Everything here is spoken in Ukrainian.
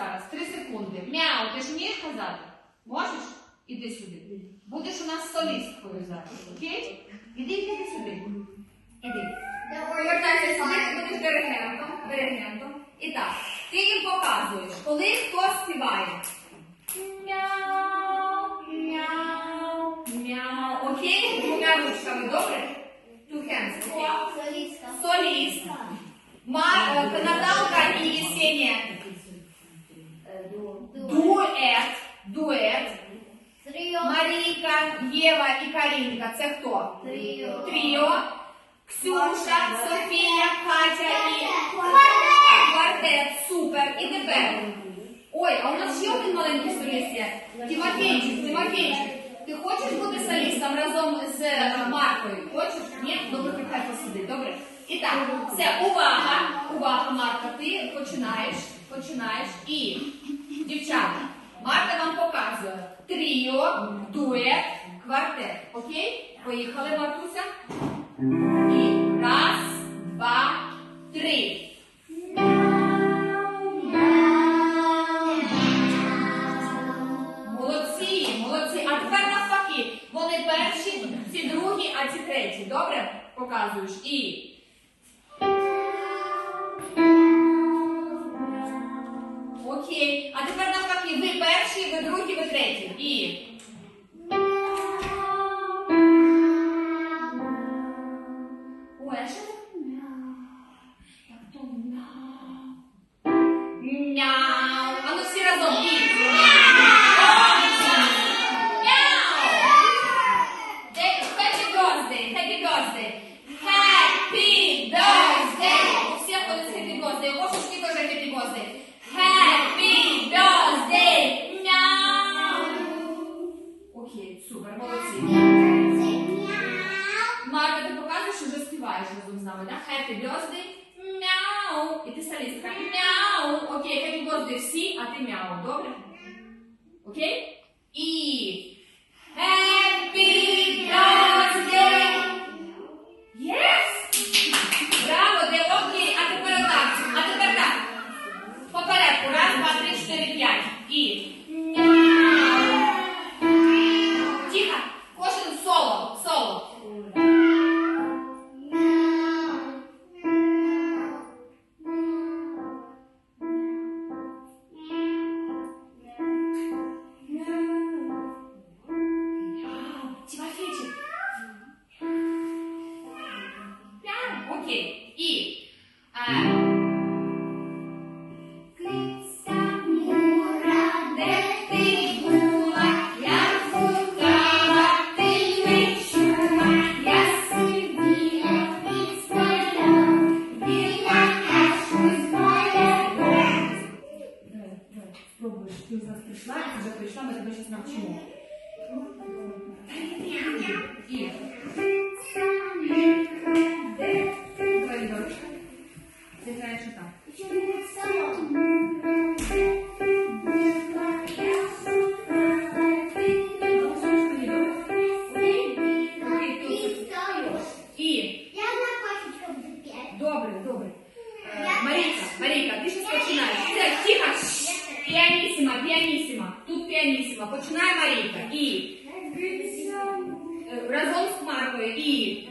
зараз. Три секунди. Мяу, ти ж вмієш казати? Можеш? Іди сюди. Будеш у нас солісткою зараз, окей? Іди, іди сюди. Іди. Повертайся сюди, будеш диригентом. Диригентом. І так, ти їм показуєш, коли хто співає. Мяу, мяу, мяу. Окей? Двома ручками, добре? Two hands, окей? Соліст. Ма- е, Наталка і Єсенія. Дует. Дует. Марійка, Єва і Карінка. Це хто? Тріо. Ксюша, Софія, Катя і квартет. Супер. І тепер. Ой, а у нас ще один маленький соліст є. Тимофійчик, Тимофійчик. Ти хочеш бути солістом разом з е, Маркою? Хочеш? Ні? Добре, хай посиди, добре? І так, все, увага, увага, Марка, ти починаєш, починаєш і, дівчата, Марта вам показує тріо, дует, квартет. Окей? Поїхали, Мартуся. І раз, два, три. Молодці, молодці. А тепер навпаки. Вони перші, ці другі, а ці треті. Добре? Показуєш. І. Окей. А тепер навпаки. Ви перші, ви другі, ви треті. І. супер, молодці. Марка, ти показуєш, що вже співаєш разом з нами, да? Happy birthday. Мяу. І ти солістка. Мяу. Окей, happy birthday всі, а ти мяу. Добре? Окей? І Нас прийшла, ти вже прийшла, ми тебе зараз навчимо. І. Ти граєш отак. І. Добре, добре. Е, Марійка, Марійка, ти щось починаєш. Все, тихо. Шш. Піанісіма, піанісіма. Тут піанісіма. Починає Марійка. І. Е, Разом з Маркою. І.